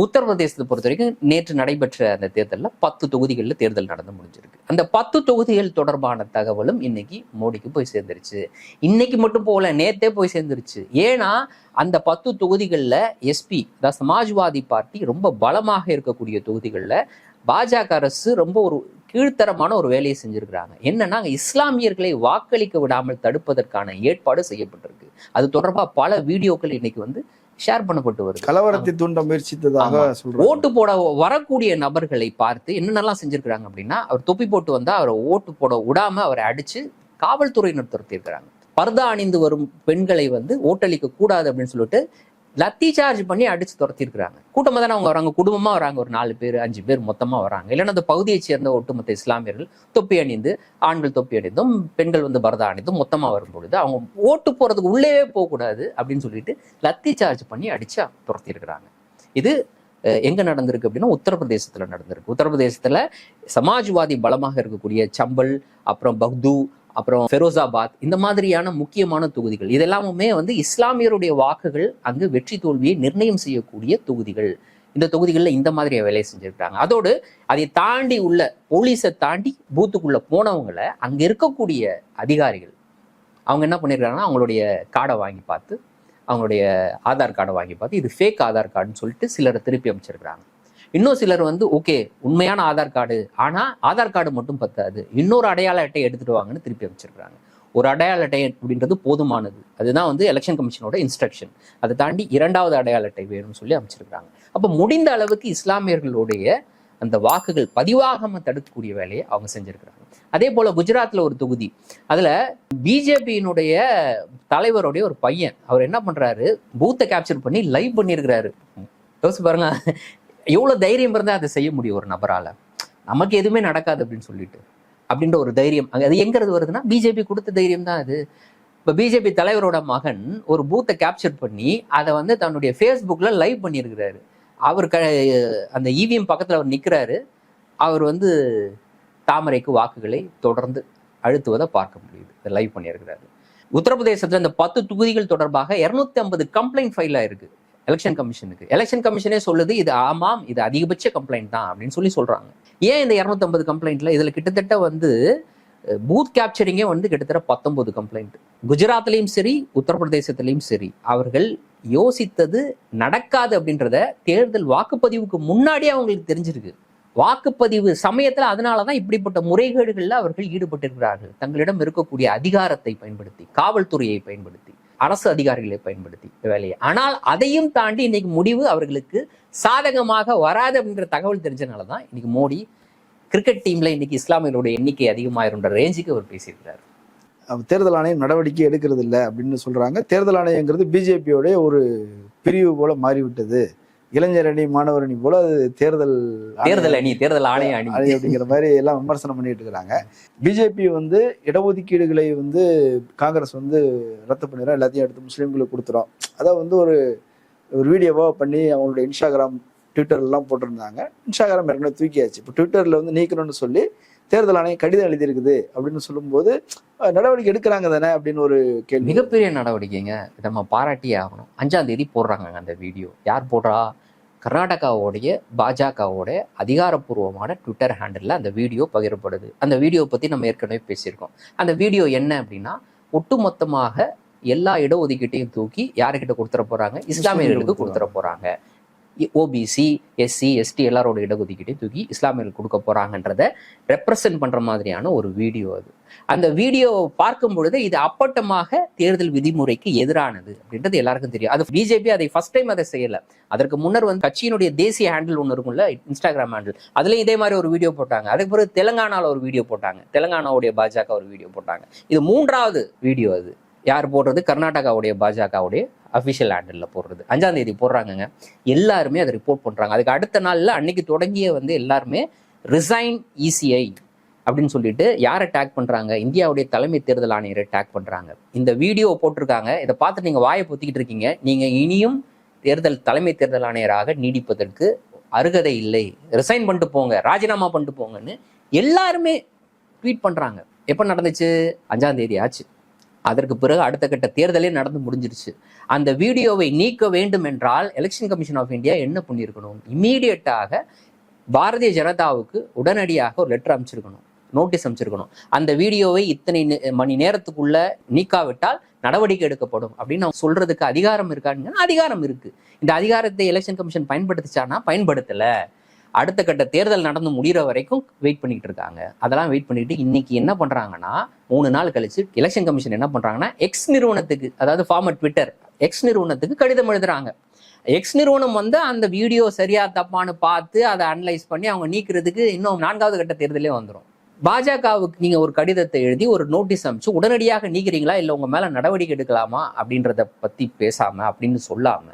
உத்தரப்பிரதேசத்தை பொறுத்த வரைக்கும் நேற்று நடைபெற்ற அந்த தேர்தலில் பத்து தொகுதிகளில் தேர்தல் நடந்து முடிஞ்சிருக்கு. அந்த பத்து தொகுதிகள் தொடர்பான தகவலும் இன்னைக்கு மோடிக்கு போய் சேர்ந்துருச்சு. இன்னைக்கு மட்டும் போகல நேத்தே போய் சேர்ந்துருச்சு. ஏன்னா அந்த பத்து தொகுதிகளில் எஸ்பி அதாவது சமாஜ்வாதி பார்ட்டி ரொம்ப பலமாக இருக்கக்கூடிய தொகுதிகளில் பாஜக அரசு ரொம்ப ஒரு கீழ்த்தரமான ஒரு வேலையை செஞ்சிருக்கிறாங்க. என்னன்னா இஸ்லாமியர்களை வாக்களிக்க விடாமல் தடுப்பதற்கான ஏற்பாடு செய்யப்பட்டிருக்கு. அது தொடர்பாக பல வீடியோக்கள் இன்னைக்கு வந்து ஷேர் பண்ணப்பட்டு வருது. கலவரத்தை தூண்ட முயற்சித்ததாக ஓட்டு போட வரக்கூடிய நபர்களை பார்த்து என்னென்னலாம் செஞ்சிருக்கிறாங்க அப்படின்னா அவர் தொப்பி போட்டு வந்தா அவரை ஓட்டு போட விடாம அவரை அடிச்சு காவல்துறையினர் துரத்திருக்கிறாங்க பர்தா அணிந்து வரும் பெண்களை வந்து ஓட்டளிக்க கூடாது அப்படின்னு சொல்லிட்டு லத்தி சார்ஜ் பண்ணி அடிச்சு துரத்திருக்கிறாங்க. கூட்டமாக தானே அவங்க வராங்க. குடும்பமாக வராங்க. ஒரு நாலு பேர் அஞ்சு பேர் மொத்தமாக வராங்க. இல்லைன்னா அந்த பகுதியைச் சேர்ந்த ஒட்டுமொத்த இஸ்லாமியர்கள் தொப்பி அணிந்து ஆண்கள் தொப்பி அணிந்தும் பெண்கள் வந்து பரதா அணிந்தும் மொத்தமாக வரும்பொழுது அவங்க ஓட்டு போகிறதுக்கு உள்ளேவே போகக்கூடாது அப்படின்னு சொல்லிட்டு லத்தி சார்ஜ் பண்ணி அடிச்சு துரத்திருக்கிறாங்க. இது எங்க நடந்திருக்கு அப்படின்னா உத்தரப்பிரதேசத்துல நடந்திருக்கு. உத்தரப்பிரதேசத்துல சமாஜ்வாதி பலமாக இருக்கக்கூடிய சம்பல் அப்புறம் பக்து அப்புறம் ஃபெரோசாபாத் இந்த மாதிரியான முக்கியமான தொகுதிகள். இதெல்லாமுமே வந்து இஸ்லாமியருடைய வாக்குகள் அங்கு வெற்றி தோல்வியை நிர்ணயம் செய்யக்கூடிய தொகுதிகள். இந்த தொகுதிகளில் இந்த மாதிரி வேலையை செஞ்சுருக்கிறாங்க. அதோடு அதை தாண்டி உள்ள போலீஸை தாண்டி பூத்துக்குள்ளே போனவங்களை அங்கே இருக்கக்கூடிய அதிகாரிகள் அவங்க என்ன பண்ணியிருக்காங்கன்னா அவங்களுடைய கார்டை வாங்கி பார்த்து அவங்களுடைய ஆதார் கார்டை வாங்கி பார்த்து இது ஃபேக் ஆதார் கார்டுன்னு சொல்லிட்டு சிலரை திருப்பி அமைச்சிருக்கிறாங்க. இன்னும் சிலர் வந்து ஓகே உண்மையான ஆதார் கார்டு. ஆனால் ஆதார் கார்டு மட்டும் பத்தாது. இன்னொரு அடையாள அட்டை எடுத்துட்டு வாங்கன்னு திருப்பி அமைச்சிருக்கிறாங்க. ஒரு அடையாள அட்டை அப்படின்றது போதுமானது. அதுதான் வந்து எலெக்ஷன் கமிஷனோட இன்ஸ்ட்ரக்ஷன் அதை தாண்டி இரண்டாவது அடையாள அட்டை வேணும்னு சொல்லி அமைச்சிருக்கிறாங்க. அப்போ முடிந்த அளவுக்கு இஸ்லாமியர்களுடைய அந்த வாக்குகள் பதிவாகாம தடுக்கக்கூடிய வேலையை அவங்க செஞ்சிருக்கிறாங்க. அதே போல குஜராத்ல ஒரு தொகுதி. அதுல பிஜேபியினுடைய தலைவருடைய ஒரு பையன் அவர் என்ன பண்றாரு? பூத்தை கேப்சர் பண்ணி லைவ் பண்ணியிருக்கிறாரு யோசிச்சு பாருங்க. எவ்வளோ தைரியம் இருந்தால் அதை செய்ய முடியும் ஒரு நபரால். நமக்கு எதுவுமே நடக்காது அப்படின்னு சொல்லிட்டு. அப்படின்ற ஒரு தைரியம். அது எங்கிறது வருதுன்னா பிஜேபி கொடுத்த தைரியம் தான் அது. இப்போ பிஜேபி தலைவரோட மகன் ஒரு பூத்தை கேப்சர் பண்ணி அதை வந்து தன்னுடைய ஃபேஸ்புக்கில் லைவ் பண்ணியிருக்கிறாரு. அவர் க அந்த இவிஎம் பக்கத்தில் அவர் நிற்கிறாரு அவர் வந்து தாமரைக்கு வாக்குகளை தொடர்ந்து அழுத்துவதை பார்க்க முடியுது. லைவ் பண்ணியிருக்கிறாரு. உத்தரப்பிரதேசத்தில் இந்த பத்து தொகுதிகள் தொடர்பாக இரநூத்தி ஐம்பது கம்ப்ளைண்ட் ஃபைல் ஆயிருக்கு எலெக்ஷன் கமிஷனுக்கு எலெக்ஷன் கமிஷனே சொல்லுது இது ஆமாம் இது அதிகபட்ச கம்ப்ளைண்ட் தான் அப்படின்னு சொல்லி சொல்றாங்க. ஏன் இந்த 250 கம்ப்ளைண்ட்ல இதுல கிட்டத்தட்ட வந்து பூத் கேப்சரிங்கே வந்து கிட்டத்தட்ட பத்தொன்பது கம்ப்ளைண்ட் குஜராத்லயும் சரி உத்தரப்பிரதேசத்திலையும் சரி அவர்கள் யோசித்தது நடக்காது அப்படின்றத தேர்தல் வாக்குப்பதிவுக்கு முன்னாடியே அவங்களுக்கு தெரிஞ்சிருக்கு. வாக்குப்பதிவு சமயத்தில் அதனால தான் இப்படிப்பட்ட முறைகேடுகளில் அவர்கள் ஈடுபட்டிருக்கிறார்கள். தங்களிடம் இருக்கக்கூடிய அதிகாரத்தை பயன்படுத்தி காவல்துறையை பயன்படுத்தி. அரசு அதிகாரிகளை பயன்படுத்தி வேலையை. ஆனால் அதையும் தாண்டி இன்னைக்கு முடிவு அவர்களுக்கு சாதகமாக வராது அப்படின்ற தகவல் தெரிஞ்சனாலதான் இன்னைக்கு மோடி கிரிக்கெட் டீம்ல இன்னைக்கு இஸ்லாமியர்களுடைய எண்ணிக்கை அதிகமாயிருன்ற ரேஞ்சுக்கு அவர் பேசியிருக்கிறார். தேர்தல் ஆணையம் நடவடிக்கை எடுக்கிறது இல்லை அப்படின்னு சொல்றாங்க. தேர்தல் ஆணையங்கிறது பிஜேபியோடைய ஒரு பிரிவு போல மாறிவிட்டது. இளைஞர் அணி மாணவர் அணி போல அது தேர்தல் தேர்தல் அணி தேர்தல் ஆணைய அணி அணி. அப்படிங்கிற மாதிரி எல்லாம் விமர்சனம் பண்ணிட்டு இருக்கிறாங்க. பிஜேபி வந்து இடஒதுக்கீடுகளை வந்து காங்கிரஸ் வந்து ரத்து பண்ணிடும் எல்லாத்தையும் எடுத்து முஸ்லீம்களுக்கு கொடுத்துரும். அதை வந்து ஒரு ஒரு வீடியோவாக பண்ணி அவங்களோட இன்ஸ்டாகிராம் ட்விட்டர்லாம் போட்டிருந்தாங்க. இன்ஸ்டாகிராம் ஏற்கனவே தூக்கியாச்சு. இப்போ ட்விட்டரில் வந்து நீக்கணும்னு சொல்லி தேர்தல் ஆணையம் கடிதம் எழுதியிருக்குது அப்படின்னு சொல்லும்போது நடவடிக்கை எடுக்கிறாங்க தானே அப்படின்னு ஒரு கேள்வி. மிகப்பெரிய நடவடிக்கைங்க. இதை நம்ம பாராட்டியே ஆகணும். அஞ்சாம் தேதி போடுறாங்க அந்த வீடியோ. யார் போடுறா? கர்நாடகாவோடைய பாஜகவோட அதிகாரப்பூர்வமான ட்விட்டர் ஹேண்டில் அந்த வீடியோ பகிரப்படுது. அந்த வீடியோ பற்றி நம்ம ஏற்கனவே பேசியிருக்கோம். அந்த வீடியோ என்ன அப்படின்னா ஒட்டுமொத்தமாக எல்லா இடஒதுக்கீட்டையும் தூக்கி யாருக்கிட்ட கொடுத்துட போறாங்க? இஸ்லாமியர்களுக்கு கொடுத்துட போறாங்க. ஓபிசி எஸ்சி எஸ்டி எல்லாரோட இடஒதுக்கீட்டையும் தூக்கி இஸ்லாமியர்கள் கொடுக்க போறாங்கன்றத ரெப்ரசன்ட் பண்ற மாதிரியான ஒரு வீடியோ அது. அந்த வீடியோ பார்க்கும் பொழுது இது அப்பட்டமாக தேர்தல் விதிமுறைக்கு எதிரானது அப்படின்றது எல்லாருக்கும் தெரியும். அது பிஜேபி அதை ஃபர்ஸ்ட் டைம் அதை செய்யல. அதற்கு முன்னர் வந்து கட்சியினுடைய தேசிய ஹேண்டில் ஒன்று இருக்கும்ல இன்ஸ்டாகிராம் ஹேண்டில் அதுலயும் இதே மாதிரி ஒரு வீடியோ போட்டாங்க. அதுக்கு பிறகு தெலுங்கானால ஒரு வீடியோ போட்டாங்க. தெலுங்கானாவுடைய பாஜக ஒரு வீடியோ போட்டாங்க. இது மூன்றாவது வீடியோ அது. யார் போடுறது? கர்நாடகாவுடைய பாஜகவுடைய அஃபிஷியல் ஹேண்டில் போடுறது. அஞ்சாம் தேதி போடுறாங்கங்க. எல்லாருமே அதை ரிப்போர்ட் பண்ணுறாங்க அதுக்கு அடுத்த நாளில் அன்னைக்கு தொடங்கிய வந்து எல்லாருமே ரிசைன் இசிஐ அப்படின்னு சொல்லிட்டு யாரை டேக் பண்ணுறாங்க இந்தியாவுடைய தலைமை தேர்தல் ஆணையரை டேக் பண்ணுறாங்க இந்த வீடியோ போட்டிருக்காங்க. இதை பார்த்து நீங்கள் வாயை பொத்திக்கிட்டு இருக்கீங்க. நீங்கள் இனியும் தேர்தல் தலைமை தேர்தல் ஆணையராக நீடிப்பதற்கு அருகதை இல்லை. ரிசைன் பண்ணிட்டு போங்க. ராஜினாமா பண்ணிட்டு போங்கன்னு எல்லாருமே ட்வீட் பண்ணுறாங்க எப்போ நடந்துச்சு? அஞ்சாம் தேதி ஆச்சு. அதற்கு பிறகு அடுத்த கட்ட தேர்தலே நடந்து முடிஞ்சிருச்சு. அந்த வீடியோவை நீக்க வேண்டும் என்றால் எலெக்ஷன் கமிஷன் ஆஃப் இந்தியா என்ன பண்ணியிருக்கணும்? இம்மீடியட்டாக பாரதிய ஜனதாவுக்கு உடனடியாக ஒரு லெட்டர் அமைச்சிருக்கணும் நோட்டீஸ் அமைச்சிருக்கணும் அந்த வீடியோவை இத்தனை மணி நேரத்துக்குள்ள நீக்காவிட்டால் நடவடிக்கை எடுக்கப்படும் அப்படின்னு அவங்க சொல்றதுக்கு அதிகாரம் இருக்கான்னு அதிகாரம் இருக்கு. இந்த அதிகாரத்தை எலெக்ஷன் கமிஷன் பயன்படுத்துச்சானா பயன்படுத்தலை. அடுத்த கட்ட தேர்தல் நடந்து முடிகிற வரைக்கும் வெயிட் பண்ணிட்டு இருக்காங்க. அதெல்லாம் வெயிட் பண்ணிட்டு இன்னைக்கு என்ன பண்றாங்கன்னா மூணு நாள் கழிச்சு எலெக்ஷன் கமிஷன் என்ன பண்றாங்கன்னா எக்ஸ் நிறுவனத்துக்கு அதாவது ஃபார்மர் ட்விட்டர் எக்ஸ் நிறுவனத்துக்கு கடிதம் எழுதுறாங்க. எக்ஸ் நிறுவனம் வந்து அந்த வீடியோ சரியா தப்பான்னு பார்த்து அதை அனலைஸ் பண்ணி அவங்க நீக்கிறதுக்கு இன்னும் நான்காவது கட்ட தேர்தலே வந்துடும் பாஜகவுக்கு நீங்க ஒரு கடிதத்தை எழுதி ஒரு நோட்டீஸ் அனுப்பிச்சு உடனடியாக நீக்கிறீங்களா? இல்லை உங்க மேல நடவடிக்கை எடுக்கலாமா? அப்படின்றத பத்தி பேசாம அப்படின்னு சொல்லாம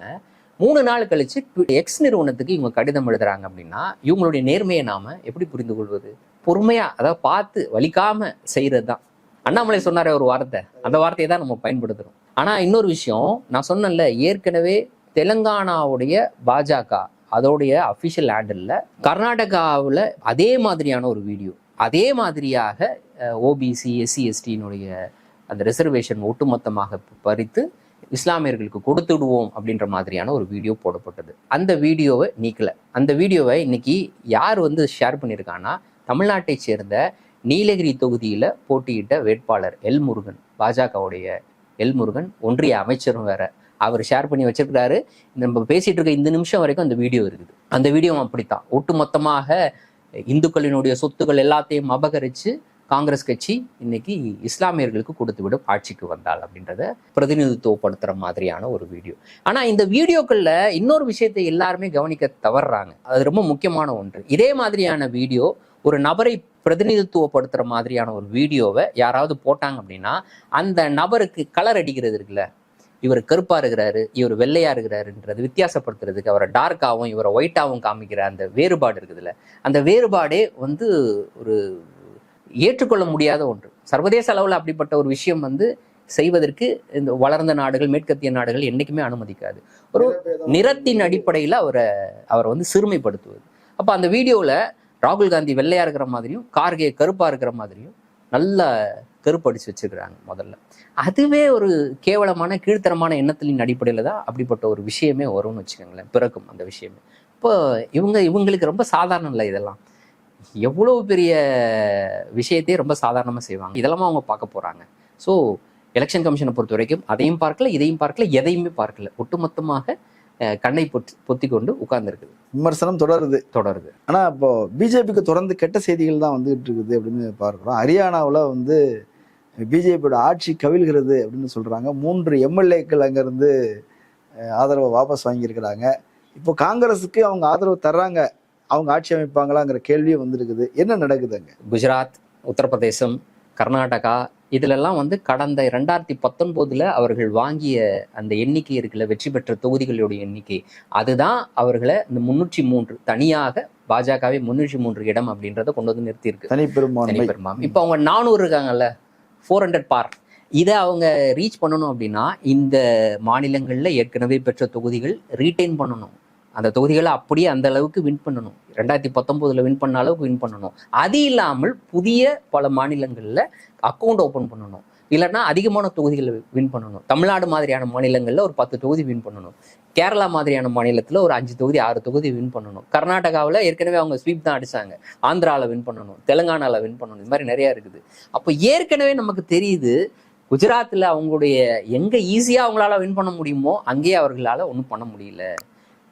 மூணு நாள் கழிச்சு ட்வி- எக்ஸ் நிறுவனத்துக்கு இவங்க கடிதம் எழுதுறாங்க அப்படின்னா இவங்களுடைய நேர்மையை நாம எப்படி புரிந்து கொள்வது? பொறுமையா அதாவது பார்த்து வலிக்காம செய்யறது தான் அண்ணாமலை சொன்னாரே ஒரு வார்த்தை. அந்த வார்த்தையை தான் நம்ம பயன்படுத்துறோம். ஆனா இன்னொரு விஷயம் நான் சொன்னேன்ல ஏற்கனவே தெலுங்கானாவுடைய பாஜக அதோடைய அஃபிஷியல் ஹேண்டில் கர்நாடகாவில் அதே மாதிரியான ஒரு வீடியோ அதே மாதிரியாக ஓபிசி எஸ்சி எஸ்டியினுடைய அந்த ரிசர்வேஷன் ஒட்டுமொத்தமாக பறித்து இஸ்லாமியர்களுக்கு கொடுத்துடுவோம் அப்படின்ற மாதிரியான ஒரு வீடியோ போடப்பட்டது. அந்த வீடியோவை நீக்கலை. அந்த வீடியோவை இன்னைக்கு யார் வந்து ஷேர் பண்ணியிருக்கான்னா தமிழ்நாட்டை சேர்ந்த நீலகிரி தொகுதியில் போட்டியிட்ட வேட்பாளர் எல் முருகன் பாஜகவுடைய எல் முருகன் ஒன்றிய அமைச்சரும் வேற. அவர் ஷேர் பண்ணி வச்சிருக்கிறாரு. நம்ம பேசிட்டு இருக்க இந்த நிமிஷம் வரைக்கும் அந்த வீடியோ இருக்குது. அந்த வீடியோ அப்படித்தான். ஒட்டுமொத்தமாக இந்துக்களினுடைய சொத்துக்கள் எல்லாத்தையும் அபகரிச்சு காங்கிரஸ் கட்சி இன்னைக்கு இஸ்லாமியர்களுக்கு கொடுத்து விடும் ஆட்சிக்கு வந்தால் அப்படின்றத பிரதிநிதித்துவப்படுத்துகிற மாதிரியான ஒரு வீடியோ. ஆனால் இந்த வீடியோக்களில் இன்னொரு விஷயத்தை எல்லாருமே கவனிக்க தவறுறாங்க. அது ரொம்ப முக்கியமான ஒன்று. இதே மாதிரியான வீடியோ ஒரு நபரை பிரதிநிதித்துவப்படுத்துகிற மாதிரியான ஒரு வீடியோவை யாராவது போட்டாங்க அப்படின்னா அந்த நபருக்கு கலர் அடிக்கிறது இருக்குல்ல. இவர் கருப்பாக இருக்கிறாரு இவர் வெள்ளையாக இருக்கிறாருன்றது வித்தியாசப்படுத்துறதுக்கு அவரை டார்க்காகவும் இவரை ஒயிட்டாகவும் காமிக்கிற அந்த வேறுபாடு இருக்குதுல்ல. அந்த வேறுபாடே வந்து ஒரு ஏற்றுக்கொள்ள முடியாத ஒன்று. சர்வதேச அளவில் அப்படிப்பட்ட ஒரு விஷயம் வந்து செய்வதற்கு இந்த வளர்ந்த நாடுகள் மேற்கத்திய நாடுகள் என்றைக்குமே அனுமதிக்காது. ஒரு நிறத்தின் அடிப்படையில் அவரை அவரை வந்து சிறுமைப்படுத்துவது. அப்போ அந்த வீடியோவில் ராகுல் காந்தி வெள்ளையா இருக்கிற மாதிரியும் கார்கே கருப்பா இருக்கிற மாதிரியும் நல்லா கருப்படிச்சு வச்சிருக்கிறாங்க முதல்ல. அதுவே ஒரு கேவலமான கீழ்த்தரமான எண்ணத்தின் அடிப்படையில் தான் அப்படிப்பட்ட ஒரு விஷயமே வரும்னு வச்சுக்கோங்களேன் பிறக்கும் அந்த விஷயமே. இப்போ இவங்க இவங்களுக்கு ரொம்ப சாதாரணம் இல்லை இதெல்லாம். எவ்வளவு பெரிய விஷயத்தையே ரொம்ப சாதாரணமாக செய்வாங்க. இதெல்லாம் அவங்க பார்க்க போறாங்க. ஸோ எலெக்ஷன் கமிஷனை பொறுத்த வரைக்கும் அதையும் பார்க்கல இதையும் பார்க்கல எதையுமே பார்க்கல. ஒட்டுமொத்தமாக கண்ணை பொத்தி பொத்தி கொண்டு உட்கார்ந்துருக்குது. விமர்சனம் தொடருது. தொடருது. ஆனா இப்போ பிஜேபிக்கு தொடர்ந்து கெட்ட செய்திகள் தான் வந்துகிட்டு இருக்குது அப்படின்னு பார்க்குறோம். ஹரியானாவில் வந்து பிஜேபியோட ஆட்சி கவிழ்கிறது அப்படின்னு சொல்றாங்க. மூன்று எம்எல்ஏக்கள் அங்கேருந்து ஆதரவை வாபஸ் வாங்கியிருக்கிறாங்க. இப்போ காங்கிரஸுக்கு அவங்க ஆதரவு தர்றாங்க. அவங்க ஆட்சி அமைப்பாங்களாங்கிற கேள்வியும் வந்திருக்குது. என்ன நடக்குது அங்க குஜராத் உத்தரப்பிரதேசம் கர்நாடகா இதுலெல்லாம் வந்து கடந்த ரெண்டாயிரத்தி பத்தொன்பதுல அவர்கள் வாங்கிய அந்த எண்ணிக்கை இருக்குல்ல வெற்றி பெற்ற தொகுதிகளுடைய எண்ணிக்கை. அதுதான் அவர்களை இந்த முன்னூற்றி மூன்று தனியாக பாஜகவை முன்னூற்றி மூன்று இடம் அப்படின்றத கொண்டு வந்து நிறுத்தியிருக்கு. தனி பெரும்பான்மை தனிப்பெரும்பான்மை. இப்போ அவங்க நானூறு இருக்காங்கல்ல ஃபோர் ஹண்ட்ரட் பார் இதை அவங்க ரீச் பண்ணணும் அப்படின்னா இந்த மாநிலங்களில் ஏற்கனவே பெற்ற தொகுதிகள் ரீட்டைன் பண்ணணும். அந்த தொகுதிகளை அப்படியே அந்த அளவுக்கு வின் பண்ணணும். ரெண்டாயிரத்தி பத்தொம்போதில் வின் பண்ண அளவுக்கு வின் பண்ணணும். அது இல்லாமல் புதிய பல மாநிலங்களில் அக்கௌண்ட் ஓப்பன் பண்ணணும். இல்லைன்னா அதிகமான தொகுதிகளை வின் பண்ணணும். தமிழ்நாடு மாதிரியான மாநிலங்களில் ஒரு பத்து தொகுதி வின் பண்ணணும். கேரளா மாதிரியான மாநிலத்தில் ஒரு அஞ்சு தொகுதி ஆறு தொகுதி வின் பண்ணணும். கர்நாடகாவில் ஏற்கனவே அவங்க ஸ்வீப் தான் அடிச்சாங்க. ஆந்திராவில் வின் பண்ணணும். தெலுங்கானாவில் வின் பண்ணணும். இது மாதிரி நிறையா இருக்குது. அப்போ ஏற்கனவே நமக்கு தெரியுது குஜராத்தில் அவங்களுடைய எங்கே ஈஸியாக அவங்களால வின் பண்ண முடியுமோ அங்கேயே அவர்களால் ஒன்றும் பண்ண முடியல.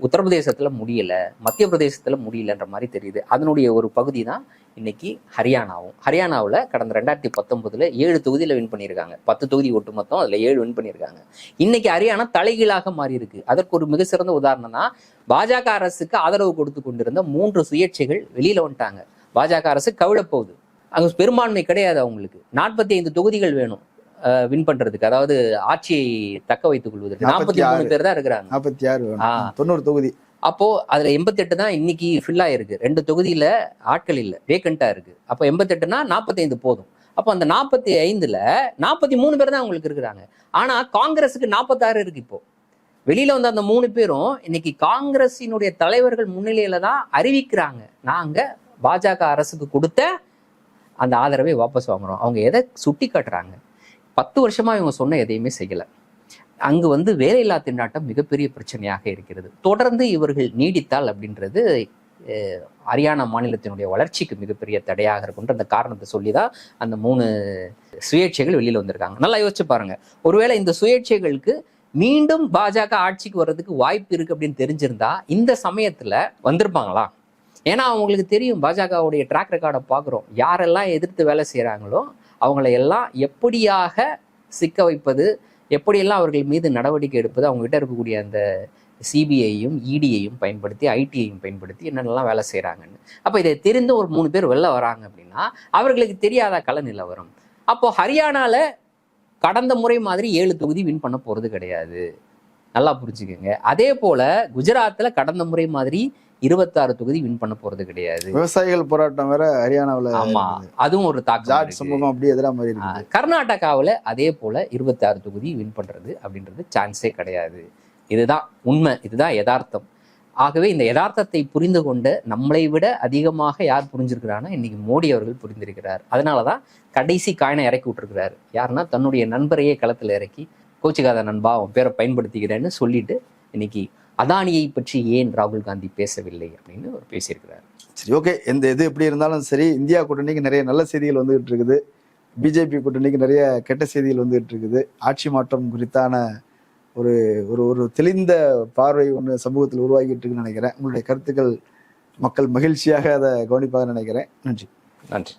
உத்தரப்பிரதேசத்தில் முடியலை மத்திய பிரதேசத்தில் முடியலன்ற மாதிரி தெரியுது. அதனுடைய ஒரு பகுதி தான் இன்னைக்கு ஹரியானாவும். ஹரியானாவில் கடந்த ரெண்டாயிரத்தி பத்தொன்பதுல ஏழு தொகுதியில் வின் பண்ணியிருக்காங்க. பத்து தொகுதி ஒட்டு மொத்தம் அதில் ஏழு வின் பண்ணியிருக்காங்க. இன்னைக்கு ஹரியானா தலைகீழாக மாறி இருக்கு அதற்கு ஒரு மிக சிறந்த உதாரணம்னா பாஜக அரசுக்கு ஆதரவு கொடுத்து கொண்டிருந்த மூன்று சுயேட்சைகள் வெளியில் வந்துட்டாங்க. பாஜக அரசு கவிழப்போகுது. அங்கே பெரும்பான்மை கிடையாது அவங்களுக்கு. நாற்பத்தி ஐந்து தொகுதிகள் வேணும். வின் பண்றதுக்கு அதாவது ஆட்சியை தக்க வைத்துக் கொள்வதற்கு. நாற்பத்தி மூணு பேர் தான் இருக்கிறாங்க. நாற்பத்தி ஆறு. தொண்ணூறு தொகுதி. அப்போ அதுல எண்பத்தெட்டு தான் இன்னைக்கு ஃபில் ஆயிருக்கு. ரெண்டு தொகுதியில ஆட்கள் இல்ல வேக்கண்டா இருக்கு. அப்போ எண்பத்தெட்டுனா நாற்பத்தைந்து போதும். அப்போ அந்த நாற்பத்தி ஐந்துல நாற்பத்தி மூணு பேர் தான் அவங்களுக்கு இருக்கிறாங்க. ஆனா காங்கிரஸுக்கு நாற்பத்தாறு இருக்கு இப்போ. வெளியில வந்த அந்த மூணு பேரும் இன்னைக்கு காங்கிரஸினுடைய தலைவர்கள் முன்னிலையில தான் அறிவிக்கிறாங்க. நாங்க பாஜக அரசுக்கு கொடுத்த அந்த ஆதரவை வாபஸ் வாங்குறோம். அவங்க எதை சுட்டி காட்டுறாங்க பத்து வருஷமா இவங்க சொன்ன எதையுமே செய்யல. அங்கு வந்து வேலையில்லா திண்டாட்டம் மிகப்பெரிய பிரச்சனையாக இருக்கிறது. தொடர்ந்து இவர்கள் நீடித்தால் அப்படின்றது ஹரியானா மாநிலத்தினுடைய வளர்ச்சிக்கு மிகப்பெரிய தடையாக இருக்குன்ற அந்த காரணத்தை சொல்லி தான் அந்த மூணு சுயேட்சைகள் வெளியில வந்திருக்காங்க. நல்லா யோசிச்சு பாருங்க. ஒருவேளை இந்த சுயேட்சைகளுக்கு மீண்டும் பாஜக ஆட்சிக்கு வர்றதுக்கு வாய்ப்பு இருக்கு அப்படின்னு தெரிஞ்சிருந்தா இந்த சமயத்துல வந்திருப்பாங்களா? ஏன்னா அவங்களுக்கு தெரியும் பாஜகவுடைய ட்ராக் ரெக்கார்டை பார்க்குறோம். யாரெல்லாம் எதிர்த்து வேலை செய்கிறாங்களோ அவங்களையெல்லாம் எல்லாம் எப்படியாக சிக்க வைப்பது எப்படியெல்லாம் அவர்கள் மீது நடவடிக்கை எடுப்பது அவங்ககிட்ட இருக்கக்கூடிய அந்த சிபிஐயும் இடியையும் பயன்படுத்தி ஐடியையும் பயன்படுத்தி என்னென்னலாம் வேலை செய்கிறாங்கன்னு அப்போ இதை தெரிந்து ஒரு மூணு பேர் வெளில வராங்க அப்படின்னா அவர்களுக்கு தெரியாத கள நிலவரம் அப்போது ஹரியானாவில் கடந்த முறை மாதிரி ஏழு தொகுதி வின் பண்ண போகிறது கிடையாது. நல்லா புரிஞ்சுக்கோங்க. அதே போல குஜராத்ல கடந்த முறை மாதிரி இருபத்தாறு தொகுதி வின் பண்ண போறது கிடையாது. விவசாயிகள் போராட்டம் வேற ஹரியானாவுல ஆமா. அதுவும் ஒரு தாக்கம். சமூகம் அப்படியே எதிராக மாதிரி கர்நாடகாவுல அதே போல இருபத்தாறு தொகுதி வின் பண்றது அப்படின்றது சான்ஸே கிடையாது. இதுதான் உண்மை. இதுதான் யதார்த்தம். ஆகவே இந்த யதார்த்தத்தை புரிந்து கொண்டு நம்மளை விட அதிகமாக யார் புரிஞ்சிருக்கிறான்னா இன்னைக்கு மோடி அவர்கள் புரிந்திருக்கிறார். அதனாலதான் கடைசி காயினை இறக்கி விட்டுருக்கிறாரு. யாருன்னா தன்னுடைய நண்பரையே களத்துல இறக்கி கோச்சிக்காத நண்பா அவன் பேரை பயன்படுத்திக்கிறேன்னு சொல்லிட்டு இன்னைக்கு அதானியை பற்றி ஏன் ராகுல் காந்தி பேசவில்லை அப்படின்னு அவர் பேசியிருக்கிறார். சரி ஓகே எந்த எது எப்படி இருந்தாலும் சரி இந்தியா கூட்டணிக்கு நிறைய நல்ல செய்திகள் வந்துகிட்டு இருக்குது. பிஜேபி கூட்டணிக்கு நிறைய கெட்ட செய்திகள் வந்துகிட்டு இருக்குது. ஆட்சி மாற்றம் குறித்தான ஒரு ஒரு ஒரு தெளிந்த பார்வை ஒன்று சமூகத்தில் உருவாகிட்டு இருக்குன்னு நினைக்கிறேன். உங்களுடைய கருத்துக்கள் மக்கள் மகிழ்ச்சியாக அதை கவனிப்பாக நினைக்கிறேன். நன்றி. நன்றி.